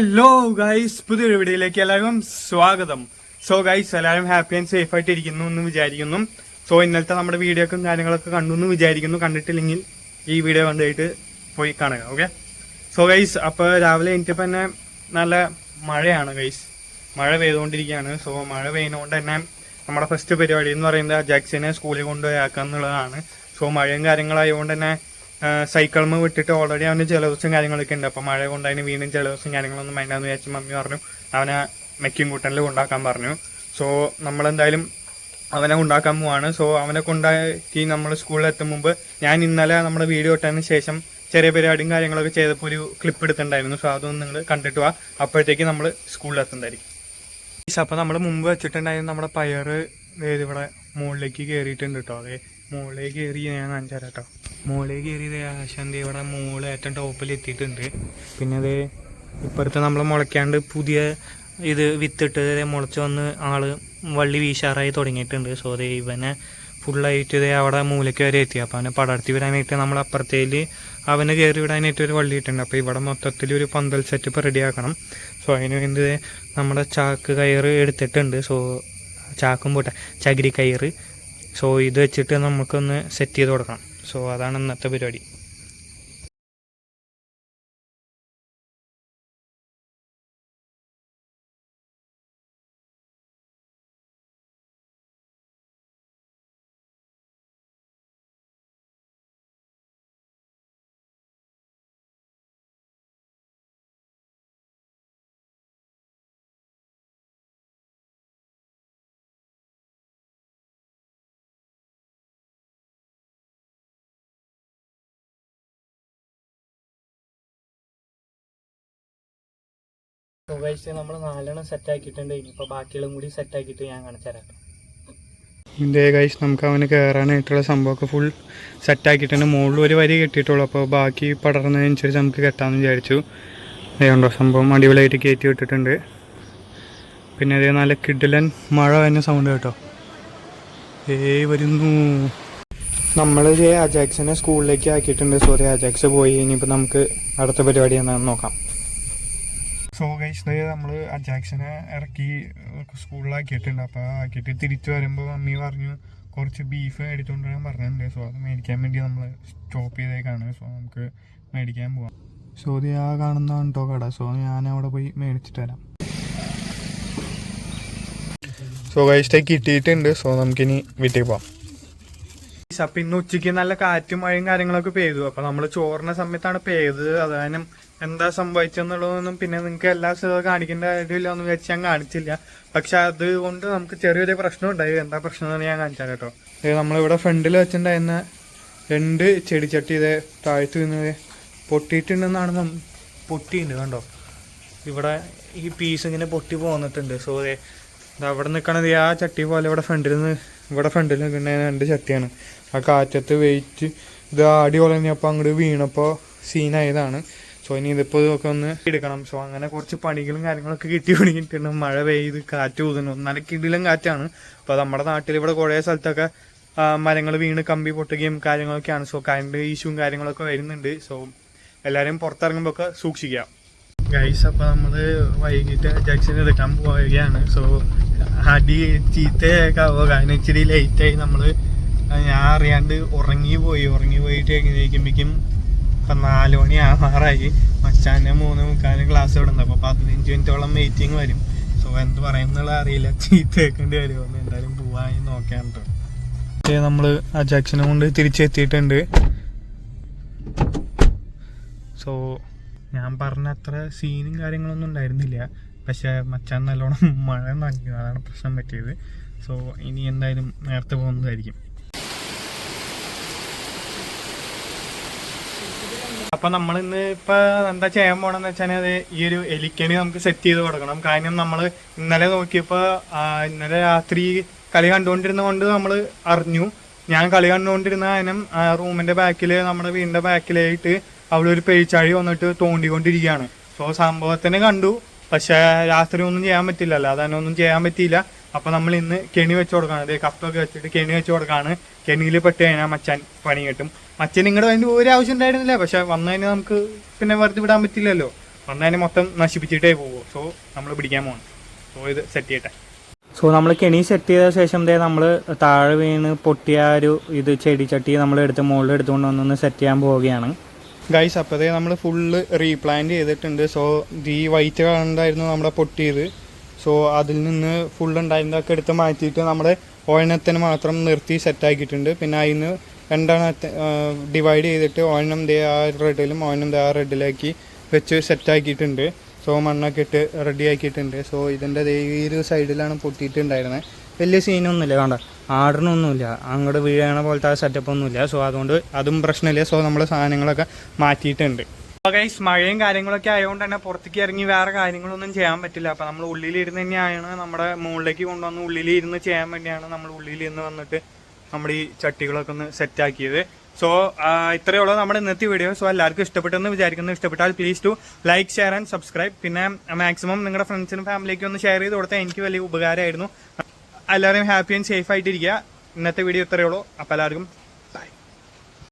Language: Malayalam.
ഹലോ ഗൈസ് പുതിയൊരു വീഡിയോയിലേക്ക് എല്ലാവർക്കും സ്വാഗതം. സോ ഗൈസ് എല്ലാവരും ഹാപ്പി ആൻഡ് സേഫ് ആയിട്ട് ഇരിക്കുന്നു എന്ന് വിചാരിക്കുന്നു. സോ ഇന്നലത്തെ നമ്മുടെ വീഡിയോക്കും കാര്യങ്ങളൊക്കെ കണ്ടു എന്ന് വിചാരിക്കുന്നു. കണ്ടിട്ടില്ലെങ്കിൽ ഈ വീഡിയോ കണ്ടിട്ട് പോയി കാണുക ഓക്കെ സോ ഗൈസ് അപ്പോൾ രാവിലെ എനിക്കിപ്പോൾ തന്നെ നല്ല മഴയാണ് ഗൈസ് മഴ പെയ്തുകൊണ്ടിരിക്കുകയാണ്. സോ മഴ പെയ്യുന്നതുകൊണ്ട് തന്നെ നമ്മുടെ ഫസ്റ്റ് പരിപാടി എന്ന് പറയുന്നത് ജാക്സിനെ സ്കൂളിൽ കൊണ്ടുപോയി ആക്കുക എന്നുള്ളതാണ് സോ മഴയും കാര്യങ്ങളായതുകൊണ്ട് തന്നെ സൈക്കിൾമ വിട്ടിട്ട് ഓൾറെഡി അവന് ജലദോഷം കാര്യങ്ങളൊക്കെ ഉണ്ട്. അപ്പോൾ മഴ കൊണ്ട് അതിന് വീണ്ടും ജലദോഷം കാര്യങ്ങളൊന്നും വേണ്ടെന്ന് വിചാരിച്ച് മമ്മി പറഞ്ഞു. അവനെ മെക്കിയും കൂട്ടനിൽ കൊണ്ടാക്കാൻ പറഞ്ഞു. സോ നമ്മളെന്തായാലും അവനെ ഉണ്ടാക്കാൻ പോവാണ്. സോ അവനെ കൊണ്ടാക്കി നമ്മൾ സ്കൂളിൽ എത്തും മുമ്പ് ഞാൻ ഇന്നലെ നമ്മുടെ വീഡിയോ ഇട്ടതിന് ശേഷം ചെറിയ പരിപാടിയും കാര്യങ്ങളൊക്കെ ചെയ്തപ്പോൾ ഒരു ക്ലിപ്പ് എടുത്തിട്ടുണ്ടായിരുന്നു. സോ അതൊന്നും നിങ്ങൾ കണ്ടിട്ട് വാ. അപ്പോഴത്തേക്ക് നമ്മൾ സ്കൂളിൽ എത്തുന്നതായിരിക്കും. അപ്പോൾ നമ്മൾ മുമ്പ് വെച്ചിട്ടുണ്ടായിരുന്നു നമ്മുടെ പയർ ഇവിടെ മുകളിലേക്ക് കയറിയിട്ടുണ്ട് കേട്ടോ അതെ മുകളിലേക്ക് കയറി ഞാൻ കാണിച്ചു കേട്ടോ മുകളിലേക്ക് കയറിയത് ആശാന്തി ഇവിടെ മോൾ ഏറ്റവും ടോപ്പിൽ എത്തിയിട്ടുണ്ട്. പിന്നെ അത് ഇപ്പുറത്ത് നമ്മൾ മുളയ്ക്കാണ്ട് പുതിയ ഇത് വിത്തിട്ട് മുളച്ച് വന്ന് ആൾ വള്ളി വീശാറായി തുടങ്ങിയിട്ടുണ്ട്. സോ അതേ ഇവനെ ഫുള്ളായിട്ട് ഇതേ അവിടെ മൂലയ്ക്ക് വരെ എത്തി. അപ്പോൾ അവനെ പടർത്തി വിടാനായിട്ട് നമ്മൾ അപ്പുറത്തേൽ അവന് കയറി വിടാനായിട്ട് ഒരു വള്ളി ഇട്ടുണ്ട് അപ്പോൾ ഇവിടെ മൊത്തത്തിൽ ഒരു പന്തൽ സെറ്റപ്പ് റെഡിയാക്കണം സോ അതിന് വേണ്ടി നമ്മുടെ ചാക്ക് കയറ് എടുത്തിട്ടുണ്ട്. സോ ചാക്കും പോട്ടെ ചകിരി കയറ് സോ ഇത് വെച്ചിട്ട് നമുക്കൊന്ന് സെറ്റ് ചെയ്ത് കൊടുക്കണം. സോ അതാണ് ഇന്നത്തെ പരിപാടി. ഗൈസ് നമുക്ക് അവന് കയറാനായിട്ടുള്ള സംഭവമൊക്കെ ഫുൾ സെറ്റ് ആക്കിയിട്ടുണ്ട്. മുകളിൽ ഒരു വരി കെട്ടിയിട്ടുള്ളൂ. അപ്പോൾ ബാക്കി പടർന്നതിനനുസരിച്ച് നമുക്ക് കെട്ടാമെന്ന് വിചാരിച്ചു. അതുകൊണ്ടോ സംഭവം അടിപൊളിയായിട്ട് കയറ്റി വിട്ടിട്ടുണ്ട്. പിന്നെ അതേ നല്ല കിഡിലൻ മഴ തന്നെ സൗണ്ട് കേട്ടോ. ഏ വരുന്നു. നമ്മൾ അജാക്സിനെ സ്കൂളിലേക്ക് ആക്കിയിട്ടുണ്ട്. സോറി അജാക്സ് പോയി. ഇനിയിപ്പോൾ നമുക്ക് അടുത്ത പരിപാടി എന്താണെന്ന് നോക്കാം. സോ ഗൈസ് നമ്മൾ അജാക്സിനെ ഇറക്കി സ്കൂളിലാക്കിയിട്ടുണ്ട്. അപ്പോൾ ആക്കിയിട്ട് തിരിച്ചു വരുമ്പോൾ മമ്മി പറഞ്ഞു കുറച്ച് ബീഫ് മേടിച്ചുകൊണ്ട് വരാൻ പറഞ്ഞിട്ടുണ്ട്. സോ അത് മേടിക്കാൻ വേണ്ടി നമ്മൾ സ്റ്റോപ്പ് ചെയ്തേക്കാണ്. സോ നമുക്ക് മേടിക്കാൻ പോവാം. സോ ഇത് ആ കാണുന്നതാണ് കേട്ടോ കട. സോ ഞാൻ അവിടെ പോയി മേടിച്ചിട്ട് വരാം. സോ ഗൈസ്റ്റേ കിട്ടിയിട്ടുണ്ട്. സോ നമുക്കിനി വീട്ടിൽ പോവാം. അപ്പം ഇന്ന് ഉച്ചയ്ക്ക് നല്ല കാറ്റും മഴയും കാര്യങ്ങളൊക്കെ പെയ്തു. അപ്പൊ നമ്മൾ ചോറിന സമയത്താണ് പെയ്തത്. അതായത് എന്താ സംഭവിച്ചെന്നുള്ളതൊന്നും പിന്നെ നിങ്ങൾക്ക് എല്ലാ സ്ഥലവും കാണിക്കേണ്ട കാര്യമില്ല എന്ന് വെച്ച് ഞാൻ കാണിച്ചില്ല. പക്ഷെ അതുകൊണ്ട് നമുക്ക് ചെറിയൊരു പ്രശ്നം ഉണ്ടായി. എന്താ പ്രശ്നം എന്ന് ഞാൻ കാണിച്ചാൽ കേട്ടോ നമ്മളിവിടെ ഫ്രണ്ടിൽ വെച്ചിട്ടുണ്ടായിരുന്ന രണ്ട് ചെടിച്ചട്ടി ഇത് താഴ്ത്തു നിന്നത് പൊട്ടിയിട്ടുണ്ടെന്നാണ് പൊട്ടിയിട്ടുണ്ട് കണ്ടോ? ഇവിടെ ഈ പീസ് ഇങ്ങനെ പൊട്ടി പോന്നിട്ടുണ്ട്. സോ അവിടെ നിൽക്കണത് ആ ചട്ടി പോലെ ഇവിടെ ഫ്രണ്ടിൽ നിന്ന് ഇവിടെ ഫ്രണ്ടിൽ നിൽക്കുന്ന രണ്ട് ചട്ടിയാണ്. ആ കാറ്റത്ത് വെയിറ്റ് ഇത് ആടി കുളഞ്ഞപ്പോൾ അങ്ങോട്ട് വീണപ്പോൾ സീനായതാണ് സോ ഇനി ഇതിപ്പോൾ ഇതൊക്കെ ഒന്ന് എടുക്കണം. സോ അങ്ങനെ കുറച്ച് പണികളും കാര്യങ്ങളൊക്കെ കിട്ടി തുടങ്ങിയിട്ടുണ്ട്. മഴ പെയ്ത് കാറ്റ് ഊതുന്നു. നല്ല കിടിലും കാറ്റാണ്. അപ്പോൾ നമ്മുടെ നാട്ടിൽ ഇവിടെ കുറേ സ്ഥലത്തൊക്കെ മരങ്ങൾ വീണ് കമ്പി പൊട്ടുകയും കാര്യങ്ങളൊക്കെയാണ്. സോ കറണ്ട് ഇഷ്യൂവും കാര്യങ്ങളൊക്കെ വരുന്നുണ്ട്. സോ എല്ലാവരും പുറത്തിറങ്ങുമ്പോൾ ഒക്കെ സൂക്ഷിക്കുക. ഗൈസ് അപ്പോൾ നമ്മൾ വൈകിട്ട് ജംഗ്ഷൻ എടുക്കാൻ പോവുകയാണ് സോ അടി ചീത്തയൊക്കെ ആവുക. കാരണം ഇച്ചിരി ലേറ്റായി നമ്മൾ ഞാൻ അറിയാണ്ട് ഉറങ്ങി പോയി. ഉറങ്ങി പോയിട്ട് എഴുന്നേക്കുമ്പോഴേക്കും ഇപ്പം നാല് മണി ആറായി. മച്ചാന്റെ മൂന്ന് മുക്കാലും ക്ലാസ് വിടുന്നത് അപ്പോൾ പതിനഞ്ച് മിനിറ്റോളം വെയിറ്റിംഗ് വരും. സോ എന്ത് പറയുന്നുള്ള അറിയില്ല. ചീത്ത കേൾക്കേണ്ടി വരുമെന്ന് എന്തായാലും പോവാൻ നോക്കാൻ കേട്ടോ നമ്മൾ ആ ജംഗ്ഷനെ കൊണ്ട് തിരിച്ചെത്തിയിട്ടുണ്ട്. സോ ഞാൻ പറഞ്ഞ അത്ര സീനും കാര്യങ്ങളൊന്നും ഉണ്ടായിരുന്നില്ല. പക്ഷെ മച്ചാൻ നല്ലോണം മഴ നനഞ്ഞു. അതാണ് പ്രശ്നം പറ്റിയത്. സോ ഇനി എന്തായാലും നേരത്തെ പോകുന്നതായിരിക്കും. അപ്പൊ നമ്മൾ ഇന്ന് ഇപ്പൊ എന്താ ചെയ്യാൻ പോണെന്ന് വെച്ചാൽ അത് ഈ ഒരു എലിക്കണി നമുക്ക് സെറ്റ് ചെയ്ത് കൊടുക്കണം. കാരണം നമ്മൾ ഇന്നലെ നോക്കിയപ്പോ ഇന്നലെ രാത്രി കളി കണ്ടുകൊണ്ടിരുന്ന കൊണ്ട് നമ്മൾ അറിഞ്ഞു. ഞാൻ കളി കണ്ടുകൊണ്ടിരുന്ന കാരണം റൂമിന്റെ ബാക്കിൽ നമ്മുടെ വീടിന്റെ ബാക്കിലായിട്ട് അവിടെ ഒരു പേച്ചാഴി വന്നിട്ട് തോണ്ടിക്കൊണ്ടിരിക്കുകയാണ്. സോ സംഭവത്തിനെ കണ്ടു. പക്ഷെ രാത്രി ഒന്നും ചെയ്യാൻ പറ്റില്ലല്ലോ. അതന്നെ ഒന്നും ചെയ്യാൻ പറ്റിയില്ല. അപ്പൊ നമ്മൾ ഇന്ന് കെണി വെച്ച് കൊടുക്കാണ്. അതെ കപ്പൊക്കെ വെച്ചിട്ട് കെണി വെച്ച് കൊടുക്കാണ്. കെണിയിൽ പെട്ട് കഴിഞ്ഞാൽ മച്ചാൻ പണി കിട്ടും. മച്ചൻ നിങ്ങളുടെ അതിന്റെ ഒരു ആവശ്യം ഉണ്ടായിരുന്നില്ല. പക്ഷെ വന്നു കഴിഞ്ഞാൽ നമുക്ക് പിന്നെ വെറുതെ വിടാൻ പറ്റില്ലല്ലോ. വന്നതിനെ മൊത്തം നശിപ്പിച്ചിട്ടേ പോകുമോ സോ നമ്മൾ പിടിക്കാൻ പോകണം സോ ഇത് സെറ്റ് ചെയ്യട്ടെ. സോ നമ്മൾ കെണി സെറ്റ് ചെയ്ത ശേഷം ദേ നമ്മൾ താഴെ വീണ് പൊട്ടിയ ഒരു ഇത് ചെടിച്ചട്ടി നമ്മൾ എടുത്ത് മുകളിൽ എടുത്തുകൊണ്ട് വന്നൊന്ന് സെറ്റ് ചെയ്യാൻ പോവുകയാണ്. ഗൈസ് അപ്പോഴത്തേ നമ്മൾ ഫുള്ള് റീപ്ലാന്റ് ചെയ്തിട്ടുണ്ട്. സോ ഈ വൈറ്റ് കളറുണ്ടായിരുന്നു നമ്മുടെ പൊട്ടിയത്. സോ അതിൽ നിന്ന് ഫുൾ ഉണ്ടായിരുന്നതൊക്കെ എടുത്ത് മാറ്റിയിട്ട് നമ്മുടെ ഒരെണ്ണത്തിന് മാത്രം നിർത്തി സെറ്റാക്കിയിട്ടുണ്ട് പിന്നെ അതിന് രണ്ടെണ്ണത്തെ ഡിവൈഡ് ചെയ്തിട്ട് ഒരെണ്ണം ദേ ആ റെഡിലും ഒരെണ്ണം ദേ ആ റെഡിലാക്കി വെച്ച് സെറ്റാക്കിയിട്ടുണ്ട് സോ മണ്ണൊക്കെ ഇട്ട് റെഡി ആക്കിയിട്ടുണ്ട്. സോ ഇതിന്റെ ഈ ഒരു സൈഡിലാണ് പൊട്ടിയിട്ടുണ്ടായിരുന്നത് വലിയ സീനൊന്നുമില്ല വേണ്ട ആടിനൊന്നുമില്ല. അങ്ങോട്ട് വീഴണ പോലത്തെ ആ സെറ്റപ്പ് ഒന്നുമില്ല. സോ അതുകൊണ്ട് അതും പ്രശ്നമില്ല. സോ നമ്മൾ സാധനങ്ങളൊക്കെ മാറ്റിയിട്ടുണ്ട്. ഗൈസ് മഴയും കാര്യങ്ങളൊക്കെ ആയതുകൊണ്ട് തന്നെ പുറത്തേക്ക് ഇറങ്ങി വേറെ കാര്യങ്ങളൊന്നും ചെയ്യാൻ പറ്റില്ല. അപ്പം നമ്മൾ ഉള്ളിലിരുന്ന് തന്നെയാണ് നമ്മുടെ മുകളിലേക്ക് കൊണ്ടുവന്ന് ഉള്ളിലിരുന്ന് ചെയ്യാൻ വേണ്ടിയാണ് നമ്മൾ ഉള്ളിലിരുന്ന് വന്നിട്ട് നമ്മുടെ ഈ ചട്ടികളൊക്കെ ഒന്ന് സെറ്റാക്കിയത് സോ ഇത്രയേ ഉള്ളൂ നമ്മുടെ ഇന്നത്തെ വീഡിയോ സോ എല്ലാവർക്കും ഇഷ്ടപ്പെട്ടെന്ന് വിചാരിക്കുന്നു. ഇഷ്ടപ്പെട്ടാൽ please to like share and subscribe പിന്നെ മാക്സിമം നിങ്ങളുടെ ഫ്രണ്ട്സിനും ഫാമിലിക്കും ഒന്ന് ഷെയർ ചെയ്ത് കൊടുത്താൽ എനിക്ക് വലിയ ഉപകാരമായിരുന്നു. എല്ലാവരും ഹാപ്പി ആൻഡ് സേഫ് ആയിട്ടിരിക്കുക. ഇന്നത്തെ വീഡിയോ ഇത്രയേ ഉള്ളൂ. അപ്പോൾ എല്ലാവർക്കും